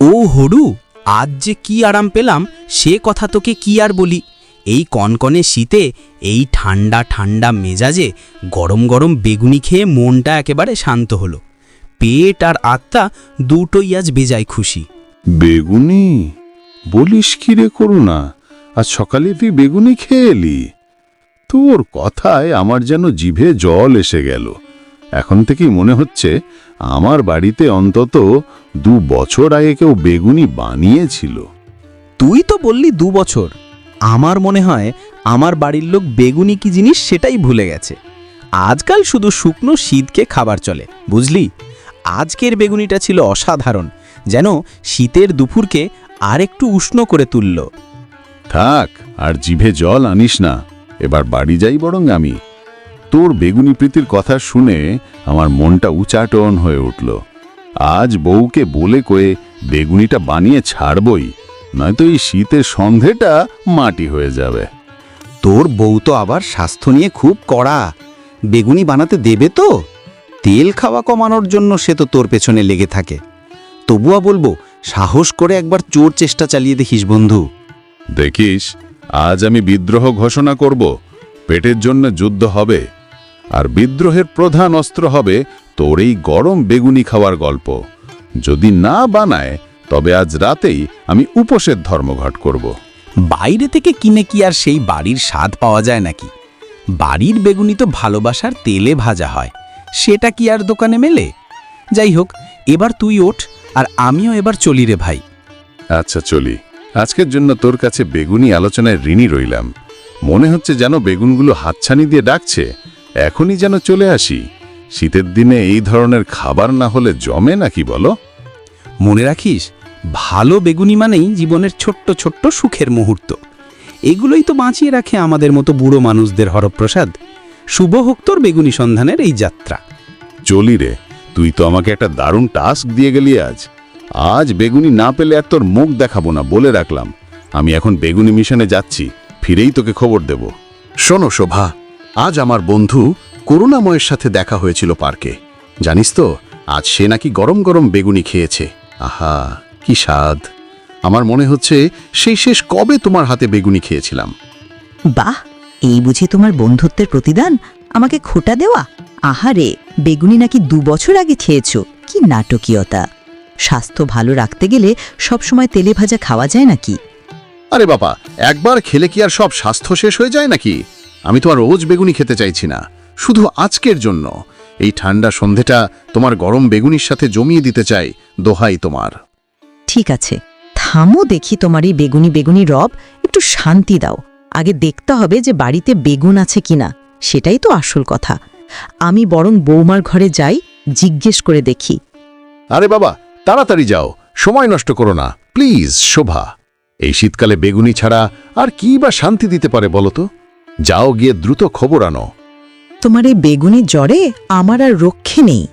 ও হরু, আজ যে কি আরাম পেলাম, সে কথা তোকে কি আর বলি? এই কনকনে শীতে, এই ঠান্ডা ঠান্ডা মেজাজে গরম গরম বেগুনি খেয়ে মনটা একেবারে শান্ত হলো। পেট আর আত্মা দুটোই আজ বেজায় খুশি। বেগুনি? বলিস কি রে করুণা, আজ সকালে তুই বেগুনি খেয়ে এলি। তোর কথায় আমার যেন জিভে জল এসে গেল। এখন থেকেই মনে হচ্ছে আমার বাড়িতে অন্তত দু বছর আগে কেউ বেগুনি বানিয়েছিল। তুই তো বললি দু বছর। আমার মনে হয় আমার বাড়ির লোক বেগুনি কি জিনিস সেটাই ভুলে গেছে। আজকাল শুধু শুকনো শীতকে খাবার চলে বুঝলি? আজকের বেগুনিটা ছিল অসাধারণ যেন শীতের দুপুরকে আরেকটু উষ্ণ করে তুলল। থাক আর জিভে জল আনিস না। এবার বাড়ি যাই বরং আমি। তোর বেগুনি প্রীতির কথা শুনে আমার মনটা উচাটন হয়ে উঠল। আজ বউকে বলে কয়ে বেগুনিটা বানিয়ে ছাড়বই নয়তো এই শীতের সন্ধেটা মাটি হয়ে যাবে। তোর বউ তো আবার স্বাস্থ্য নিয়ে খুব কড়া। বেগুনি বানাতে দেবে তো? তেল খাওয়া কমানোর জন্য সে তো তোর পেছনে লেগে থাকে। তবুয়া বলব সাহস করে একবার চোর চেষ্টা চালিয়ে দেখিস বন্ধু। দেখিস আজ আমি বিদ্রোহ ঘোষণা করব পেটের জন্য যুদ্ধ হবে। আর বিদ্রোহের প্রধান অস্ত্র হবে তোর এই গরম বেগুনি খাওয়ার গল্প। যদি না বানায় তবে আজ রাতেই আমি উপোসের ধর্মঘট করব। বাইরে থেকে কিনে কি আর সেই বাড়ির স্বাদ পাওয়া যায় নাকি? বাড়ির বেগুনি তো ভালোবাসার তেলে ভাজা হয়। সেটা কি আর দোকানে মেলে? যাই হোক এবার তুই ওঠ আর আমিও এবার চলি রে ভাই। আচ্ছা চলি। আজকের জন্য তোর কাছে বেগুনি আলোচনায় ঋণী রইলাম। মনে হচ্ছে যেন বেগুনগুলো হাতছানি দিয়ে ডাকছে। এখনই যেন চলে আসি। শীতের দিনে এই ধরনের খাবার না হলে জমে নাকি বলো? মনে রাখিস ভালো বেগুনি মানেই জীবনের ছোট্ট ছোট্ট সুখের মুহূর্ত। এগুলোই তো বাঁচিয়ে রাখে আমাদের মতো বুড়ো মানুষদের হরপ্রসাদ। শুভ হোক তোর বেগুনি সন্ধানের এই যাত্রা। চলি রে তুই তো আমাকে একটা দারুণ টাস্ক দিয়ে গেলি আজ। আজ বেগুনি না পেলে আর তোর মুখ দেখাবো না বলে রাখলাম। আমি এখন বেগুনি মিশনে যাচ্ছি ফিরেই তোকে খবর দেব। শোনো শোভা আজ আমার বন্ধু করুণাময়ের সাথে দেখা হয়েছিল পার্কে। জানিস তো আজ সে নাকি গরম গরম বেগুনি খেয়েছে। আহা কি স্বাদ। আমার মনে হচ্ছে সেই শেষ কবে তোমার হাতে বেগুনি খেয়েছিলাম। বাহ এই বুঝি তোমার বন্ধুত্বের প্রতিদান? আমাকে খোটা দেওয়া? আহারে বেগুনি নাকি দু বছর আগে খেয়েছ? কি নাটকীয়তা। স্বাস্থ্য ভালো রাখতে গেলে সবসময় তেলে ভাজা খাওয়া যায় নাকি? আরে বাবা একবার খেলে কি আর সব স্বাস্থ্য শেষ হয়ে যায় নাকি? আমি তো আর রোজ বেগুনি খেতে চাইছি না। শুধু আজকের জন্য। এই ঠান্ডা সন্ধেটা তোমার গরম বেগুনির সাথে জমিয়ে দিতে চাই দোহাই তোমার। ঠিক আছে। থামো দেখি তোমার এই বেগুনি বেগুনি রব একটু শান্তি দাও। আগে দেখতে হবে যে বাড়িতে বেগুন আছে কিনা সেটাই তো আসল কথা। আমি বরং বৌমার ঘরে যাই জিজ্ঞেস করে দেখি। আরে বাবা তাড়াতাড়ি যাও সময় নষ্ট করো না। প্লিজ শোভা। এই শীতকালে বেগুনি ছাড়া আর কি বা শান্তি দিতে পারে বলো তো? যাও গিয়ে দ্রুত খবর আনো। তোমার এই বেগুনি জ্বরে আমার আর রক্ষে নেই।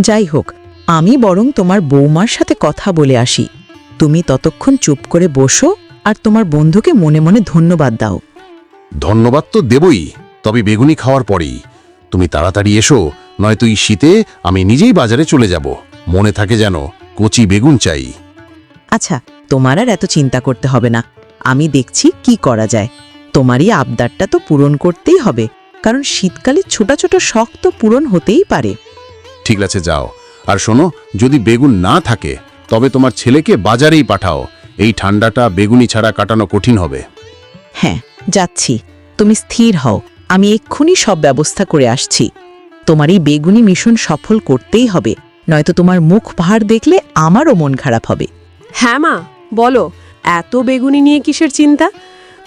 যাই হোক আমি বরং তোমার বৌমার সাথে কথা বলে আসি। তুমি ততক্ষণ চুপ করে বসো আর তোমার বন্ধুকে মনে মনে ধন্যবাদ দাও। ধন্যবাদ তো দেবই তবে বেগুনি খাওয়ার পরেই। তুমি তাড়াতাড়ি এসো নয়তো এই শীতে আমি নিজেই বাজারে চলে যাব। মনে থাকে যেন কচি বেগুন চাই। আচ্ছা তোমার আর এত চিন্তা করতে হবে না। আমি দেখছি কি করা যায়। তোমারই আবদারটা তো পূরণ করতেই হবে কারণ শীতকালে ছোট ছোট শখ তো পূরণ হতেই পারে। ঠিক আছে যাও। আর শোনো যদি বেগুন না থাকে তবে তোমার ছেলেকে বাজারেই পাঠাও। এই ঠান্ডাটা বেগুনি ছাড়া কাটানো কঠিন হবে। হ্যাঁ যাচ্ছি। তুমি স্থির হও। আমি এক্ষুনি সব ব্যবস্থা করে আসছি। তোমার এই বেগুনি মিশন সফল করতেই হবে নয়তো তোমার মুখ ভার দেখলে আমারও মন খারাপ হবে। হ্যাঁ মা বলো এত বেগুনি নিয়ে কিসের চিন্তা?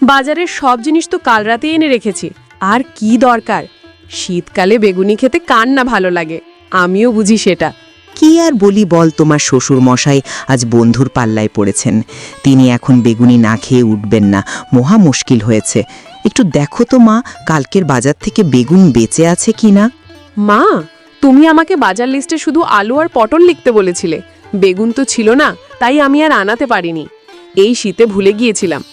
বাজারের সব জিনিস তো কাল রাতে এনে রেখেছি। আর কি দরকার? শীতকালে বেগুনি খেতে কার না ভালো লাগে? আমিও বুঝি সেটা। কি আর বলি বল তোমার শ্বশুর মশাই আজ বন্ধুর পাল্লায় পড়েছেন। তিনি এখন বেগুনি না খেয়ে উঠবেন না। মহা মুশকিল হয়েছে। একটু দেখো তো মা কালকের বাজার থেকে বেগুন বেঁচে আছে কি না? মা তুমি আমাকে বাজার লিস্টে শুধু আলু আর পটল লিখতে বলেছিলে। বেগুন তো ছিল না তাই আমি আর আনাতে পারিনি। এই শীতে ভুলে গিয়েছিলাম।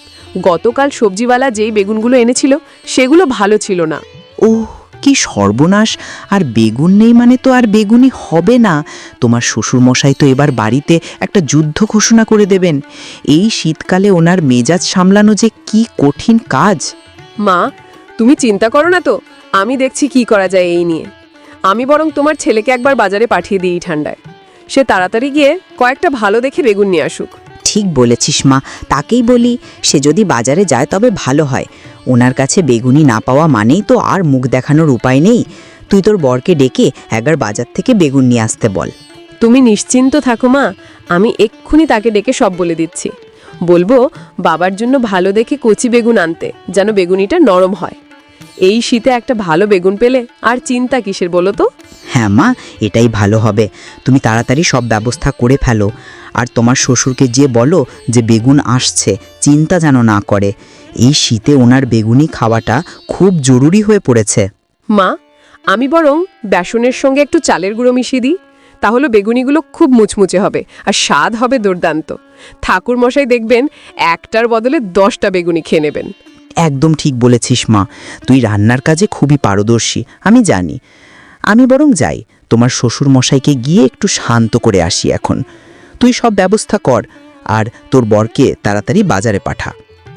গতকাল সবজিওয়ালা যেই বেগুনগুলো এনেছিল সেগুলো ভালো ছিল না। ও কি সর্বনাশ! আর বেগুন নেই মানে তো আর বেগুনি হবে না। তোমার শ্বশুরমশাই তো এবার বাড়িতে একটা যুদ্ধ ঘোষণা করে দেবেন। এই শীতকালে ওনার মেজাজ সামলানো যে কি কঠিন কাজ। মা তুমি চিন্তা করো না তো আমি দেখছি কি করা যায় এই নিয়ে। আমি বরং তোমার ছেলেকে একবার বাজারে পাঠিয়ে দিই ঠান্ডায়। সে তাড়াতাড়ি গিয়ে কয়েকটা ভালো দেখে বেগুন নিয়ে আসুক। ঠিক বলেছিস মা, তাকেই বলি, সে যদি বাজারে যায় তবে ভালো হয়। ওনার কাছে বেগুনি না পাওয়া মানেই তো আর মুখ দেখানোর উপায় নেই। তুই তোর বরকে ডেকে একবার বাজার থেকে বেগুন নিয়ে আসতে বল। তুমি নিশ্চিন্ত থাকো মা, আমি এক্ষুনি তাকে ডেকে সব বলে দিচ্ছি। বলব, বাবার জন্য ভালো দেখে কচি বেগুন আনতে, যেন বেগুনিটা নরম হয়। এই শীতে একটা ভালো বেগুন পেলে আর চিন্তা কিসের বলো তো? হ্যাঁ মা এটাই ভালো হবে। তুমি তাড়াতাড়ি সব ব্যবস্থা করে ফেলো। আর তোমার শ্বশুরকে যে বলো যে বেগুন আসছে চিন্তা যেন না করে। এই শীতে ওনার বেগুনি খাওয়াটা খুব জরুরি হয়ে পড়েছে। মা আমি বরং বেসনের সঙ্গে একটু চালের গুঁড়ো মিশিয়ে দিই। তাহলে বেগুনিগুলো খুব মুচমুচে হবে আর স্বাদ হবে দুর্দান্ত। ঠাকুর মশাই দেখবেন একটার বদলে দশটা বেগুনি খেয়ে নেবেন। একদম ঠিক বলেছিস মা। তুই রান্নার কাজে খুবই পারদর্শী আমি জানি। আমি বরং যাই তোমার শ্বশুর মশাইকে গিয়ে একটু শান্ত করে আসি এখন। তুই সব ব্যবস্থা কর আর তোর বরকে তাড়াতাড়ি বাজারে পাঠা।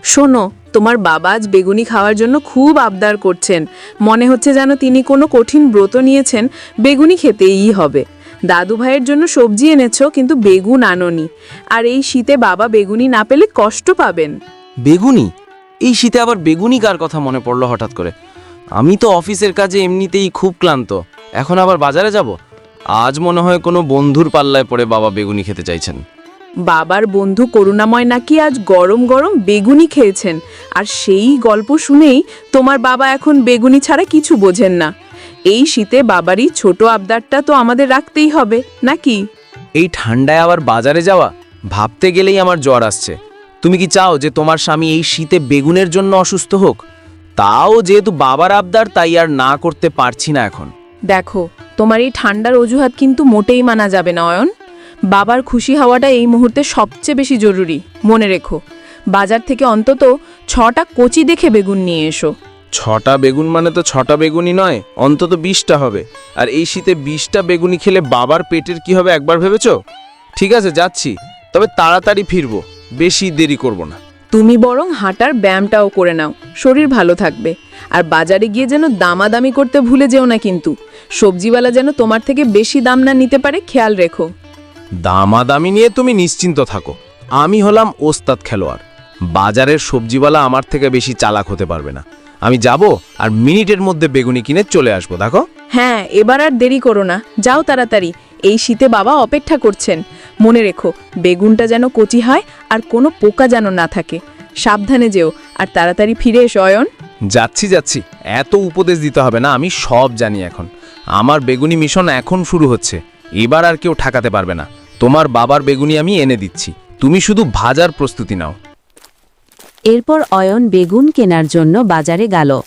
শোনো তোমার বাবা আজ বেগুনি খাওয়ার জন্য খুব আবদার করছেন। মনে হচ্ছে যেন তিনি কোনো কঠিন ব্রত নিয়েছেন বেগুনি খেতেই হবে। দাদু ভাইয়ের জন্য সবজি এনেছ কিন্তু বেগুন আনোনি। আর এই শীতে বাবা বেগুনি না পেলে কষ্ট পাবেন। বেগুনি? এই শীতে আবার বেগুনি কার কথা মনে পড়ল হঠাৎ করে? আমি তো অফিসের কাজে এমনিতেই খুব ক্লান্ত। এখন আবার বাজারে যাব? আজ মনে হয় কোনো বন্ধুর পাল্লায় পড়ে বাবা বেগুনি খেতে চাইছেন। বাবার বন্ধু করুণাময় নাকি আজ গরম গরম বেগুনি খেয়েছেন? আর সেই গল্প শুনেই তোমার বাবা এখন বেগুনি ছাড়া কিছু বোঝেন না। এই শীতে বাবারই ছোট আবদারটা তো আমাদের রাখতেই হবে নাকি? এই ঠান্ডায় আবার বাজারে যাওয়া? ভাবতে গেলেই আমার জ্বর আসছে। তুমি কি চাও যে তোমার স্বামী এই শীতে বেগুনের জন্য অসুস্থ হোক? তাও যেহেতু বাবার আবদার তাই আর না করতে পারছি না এখন। দেখো, তোমার এই ঠান্ডার অজুহাত কিন্তু মোটেই মানা যাবে না, অয়ন। বাবার খুশি হওয়াটা এই মুহূর্তে সবচেয়ে বেশি জরুরি, মনে রেখো। বাজার থেকে অন্তত ছটা কচি দেখে বেগুন নিয়ে এসো। ছটা বেগুন মানে তো ছটা বেগুনি নয়, অন্তত বিশটা হবে। আর এই শীতে বিশটা বেগুনি খেলে বাবার পেটের কি হবে একবার ভেবেছ? ঠিক আছে, যাচ্ছি। তবে তাড়াতাড়ি ফিরবো, বেশি দেরি করব না। তুমি বরং হাঁটার ব্যায়ামটাও করে নাও, শরীর ভালো থাকবে। আর বাজারে গিয়ে যেন দামাদামি করতে ভুলে যেও না কিন্তু, সবজিওয়ালা যেন তোমার থেকে বেশি দাম না নিতে পারে, খেয়াল রেখো। দামাদামি নিয়ে তুমি নিশ্চিন্ত থাকো। আমি হলাম ওস্তাদ খেলোয়াড়। বাজারের সবজিওয়ালা আমার থেকে বেশি চালাক হতে পারবে না। আমি যাব আর মিনিটের মধ্যে বেগুনি কিনে চলে আসব, দেখো। হ্যাঁ এবার আর দেরি করো না। যাও তাড়াতাড়ি। এই শীতে বাবা অপেক্ষা করছেন। মনে রেখো বেগুনটা যেন কচি হয় আর কোনো পোকা যেন না থাকে। সাবধানে যেও আর তাড়াতাড়ি ফিরে এসো অয়ন। যাচ্ছি যাচ্ছি। এত উপদেশ দিতে হবে না আমি সব জানি এখন। আমার বেগুনি মিশন এখন শুরু হচ্ছে। এবার আর কেউ ঠাকাতে পারবে না। তোমার বাবার বেগুনি আমি এনে দিচ্ছি। তুমি শুধু ভাজার প্রস্তুতি নাও। এরপর অয়ন বেগুন কেনার জন্য বাজারে গেল।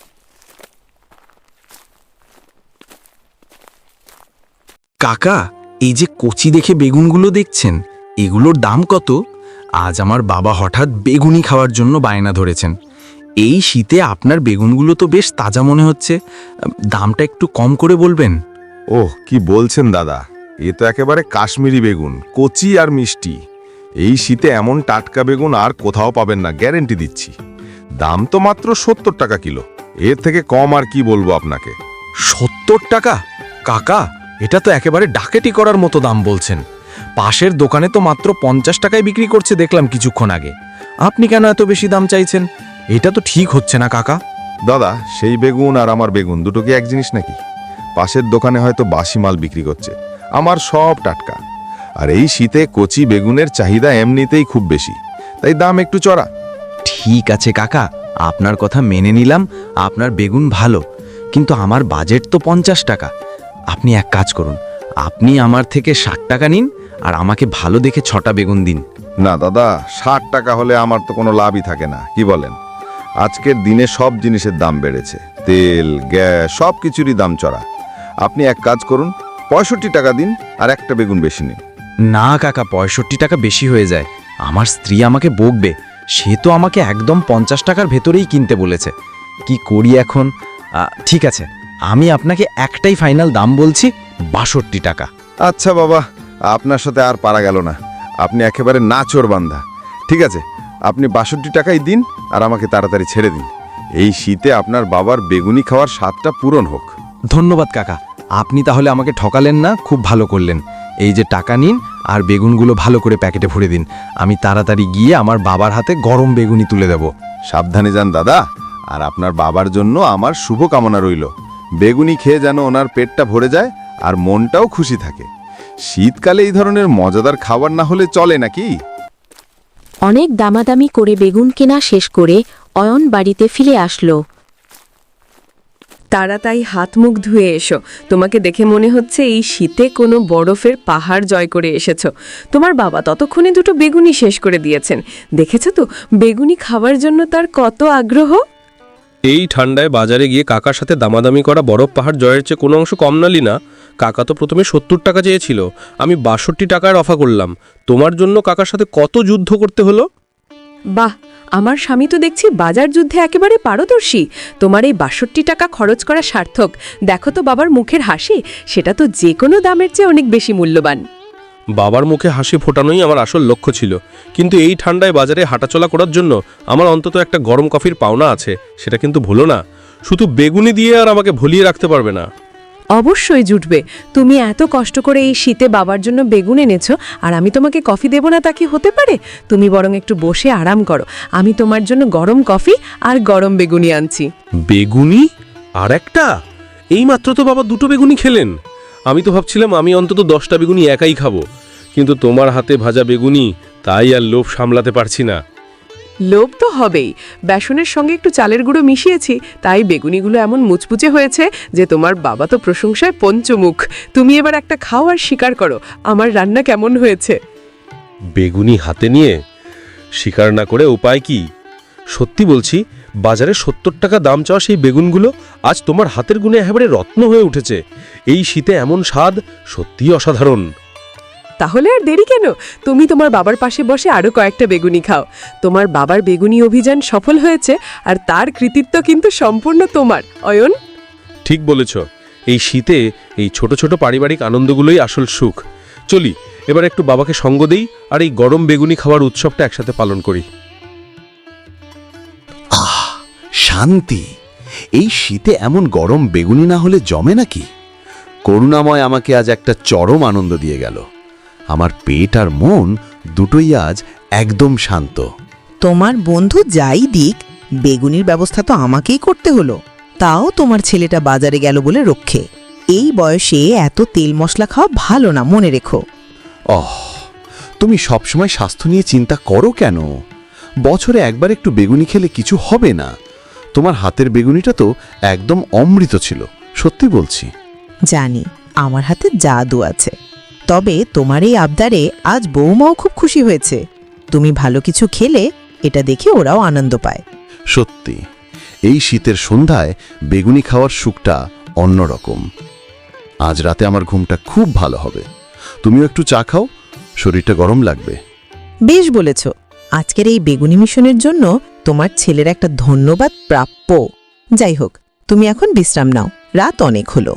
কাকা এই যে কচি দেখে বেগুনগুলো দেখছেন এগুলোর দাম কত? আজ আমার বাবা হঠাৎ বেগুনি খাওয়ার জন্য বায়না ধরেছেন। এই শীতে আপনার বেগুনগুলো তো বেশ তাজা মনে হচ্ছে। দামটা একটু কম করে বলবেন। ওহ কি বলছেন দাদা? এ তো একেবারে কাশ্মীরি বেগুন কচি আর মিষ্টি। এই শীতে এমন টাটকা বেগুন আর কোথাও পাবেন না গ্যারেন্টি দিচ্ছি। দাম তো মাত্র সত্তর টাকা কিলো। এর থেকে কম আর কি বলব আপনাকে? সত্তর টাকা? কাকা এটা তো একেবারে ডাকেটি করার মতো দাম বলছেন। পাশের দোকানে তো মাত্র পঞ্চাশ টাকায় বিক্রি করছে দেখলাম কিছুক্ষণ আগে। আপনি কেন এত বেশি দাম চাইছেন? এটা তো ঠিক হচ্ছে না কাকা। দাদা সেই বেগুন আর আমার বেগুন দুটো কি এক জিনিস নাকি? পাশের দোকানে হয়তো বাসি মাল বিক্রি করছে। আমার সব টাটকা। আর এই শীতে কচি বেগুনের চাহিদা এমনিতেই খুব বেশি। তাই দাম একটু চড়া। ঠিক আছে কাকা। আপনার কথা মেনে নিলাম আপনার বেগুন ভালো। কিন্তু আমার বাজেট তো পঞ্চাশ টাকা। আপনি এক কাজ করুন আপনি আমার থেকে ষাট টাকা নিন আর আমাকে ভালো দেখে ছটা বেগুন দিন। না দাদা ষাট টাকা হলে আমার তো কোনো লাভই থাকে না কি বলেন? আজকের দিনে সব জিনিসের দাম বেড়েছে তেল গ্যাস সব কিছুরই দাম চড়া। আপনি এক কাজ করুন পঁয়ষট্টি টাকা দিন আর একটা বেগুন বেশি নিন। না কাকা পঁয়ষট্টি টাকা বেশি হয়ে যায়। আমার স্ত্রী আমাকে বকবে সে তো আমাকে একদম পঞ্চাশ টাকার ভেতরেই কিনতে বলেছে। কি করি এখন? ঠিক আছে। আমি আপনাকে একটাই ফাইনাল দাম বলছি বাষট্টি টাকা। আচ্ছা বাবা আপনার সাথে আর পারা গেল না। আপনি একেবারে না চোর বান্ধা ঠিক আছে আপনি বাষট্টি টাকাই দিন আর আমাকে তাড়াতাড়ি ছেড়ে দিন। এই শীতে আপনার বাবার বেগুনি খাওয়ার স্বাদটা পূরণ হোক। ধন্যবাদ কাকা আপনি তাহলে আমাকে ঠকালেন না খুব ভালো করলেন। এই যে টাকা নিন আর বেগুনগুলো ভালো করে প্যাকেটে ভরে দিন। আমি তাড়াতাড়ি গিয়ে আমার বাবার হাতে গরম বেগুনি তুলে দেব। সাবধানে যান দাদা আর আপনার বাবার জন্য আমার শুভ কামনা রইল। বেগুনি খেয়ে যেন ওনার পেটটা ভরে যায় আর মনটাও খুশি থাকে। শীতকালে এই ধরনের মজাদার খাবার না হলে চলে নাকি? অনেক দামাদামি করে বেগুন কেনা শেষ করে অয়ন বাড়িতে ফিরে আসলো। তারা তাই হাত মুখ ধুয়ে এসো। তোমাকে দেখে মনে হচ্ছে এই শীতে কোনো বরফের পাহাড় জয় করে এসেছ। তোমার বাবা ততক্ষণে দুটো বেগুনি শেষ করে দিয়েছেন। দেখেছ তো বেগুনি খাওয়ার জন্য তার কত আগ্রহ? এই ঠান্ডায় বাজারে গিয়ে কাকার সাথে দামাদামি করা বরফ পাহাড় জয়ের চেয়ে কোনো অংশ কম নালি না। কাকা তো প্রথমে সত্তর টাকা চেয়েছিল। আমি বাষট্টি টাকার অফা করলাম। তোমার জন্য কাকার সাথে কত যুদ্ধ করতে হলো? বাহ, আমার স্বামী তো দেখছি বাজার যুদ্ধে একেবারে পারদর্শী। তোমার এই বাষট্টি টাকা খরচ করা সার্থক। দেখো তো বাবার মুখের হাসি। সেটা তো যে কোনো দামের চেয়ে অনেক বেশি মূল্যবান। বাবার মুখে হাসি ফোটানোই আমার আসল লক্ষ্য ছিল। কিন্তু এই ঠান্ডায় বাজারে হাঁটাচলা করার জন্য আমার অন্তত একটা গরম কফির পাওনা আছে সেটা কিন্তু ভুলো না। শুধু বেগুনি দিয়ে আর আমাকে ভুলিয়ে রাখতে পারবে না। অবশ্যই জুটবে। তুমি এত কষ্ট করে এই শীতে বাবার জন্য বেগুন এনেছো আর আমি তোমাকে কফি দেব না তা কি হতে পারে? তুমি বরং একটু বসে আরাম করো। আমি তোমার জন্য গরম কফি আর গরম বেগুনি আনছি। বেগুনি? আর একটা? এইমাত্র তো বাবা দুটো বেগুনি খেলেন। আমি তো ভাবছিলাম আমি অন্তত দশটা বেগুনি একাই খাব। কিন্তু তোমার হাতে ভাজা বেগুনি তাই আর লোভ সামলাতে পারছি না। লোভ তো হবেই। বেসনের সঙ্গে একটু চালের গুঁড়ো মিশিয়েছি তাই বেগুনিগুলো এমন মুচপুচে হয়েছে যে তোমার বাবা তো প্রশংসায় পঞ্চমুখ। তুমি এবার একটা খাও আর স্বীকার করো আমার রান্না কেমন হয়েছে? বেগুনি হাতে নিয়ে? স্বীকার না করে উপায় কি? সত্যি বলছি বাজারে সত্তর টাকা দাম চাওয়া সেই বেগুনগুলো আজ তোমার হাতের গুণে একেবারে রত্ন হয়ে উঠেছে। এই শীতে এমন স্বাদ সত্যিই অসাধারণ। তাহলে আর দেরি কেন? তুমি তোমার বাবার পাশে বসে আরও কয়েকটা বেগুনি খাও। তোমার বাবার বেগুনি অভিযান সফল হয়েছে আর তার কৃতিত্ব কিন্তু সম্পূর্ণ তোমার। অয়ন? ঠিক বলেছ। এই শীতে এই ছোট ছোট পারিবারিক আনন্দগুলোই আসল সুখ। চলি এবার একটু বাবাকে সঙ্গ দেই আর এই গরম বেগুনি খাওয়ার উৎসবটা একসাথে পালন করি। শান্তি। এই শীতে এমন গরম বেগুনি না হলে জমে নাকি? করুণাময় আমাকে আজ একটা চরম আনন্দ দিয়ে গেল। আমার পেট আর মন দুটোই আজ একদম শান্ত। তোমার বন্ধু যাই দিক বেগুনির ব্যবস্থা তো আমাকেই করতে হলো। তাও তোমার ছেলেটা বাজারে গেল বলে রক্ষে। এই বয়সে এত তেল মশলা খাওয়া ভালো না মনে রেখো। অহ তুমি সবসময় স্বাস্থ্য নিয়ে চিন্তা করো কেন? বছরে একবার একটু বেগুনি খেলে কিছু হবে না। তোমার হাতের বেগুনিটা তো একদম অমৃত ছিল সত্যি বলছি। জানি আমার হাতে জাদু আছে। তবে তোমার এই আবদারে আজ বৌমাও খুব খুশি হয়েছে। তুমি ভালো কিছু খেলে এটা দেখে ওরাও আনন্দ পায়। সত্যি এই শীতের সন্ধ্যায় বেগুনি খাওয়ার সুখটা অন্যরকম। আজ রাতে আমার ঘুমটা খুব ভালো হবে। তুমিও একটু চা খাও শরীরটা গরম লাগবে। বেশ বলেছ। আজকের এই বেগুনি মিশনের জন্য তোমার ছেলের একটা ধন্যবাদ প্রাপ্য। যাই হোক তুমি এখন বিশ্রাম নাও। রাত অনেক হলো।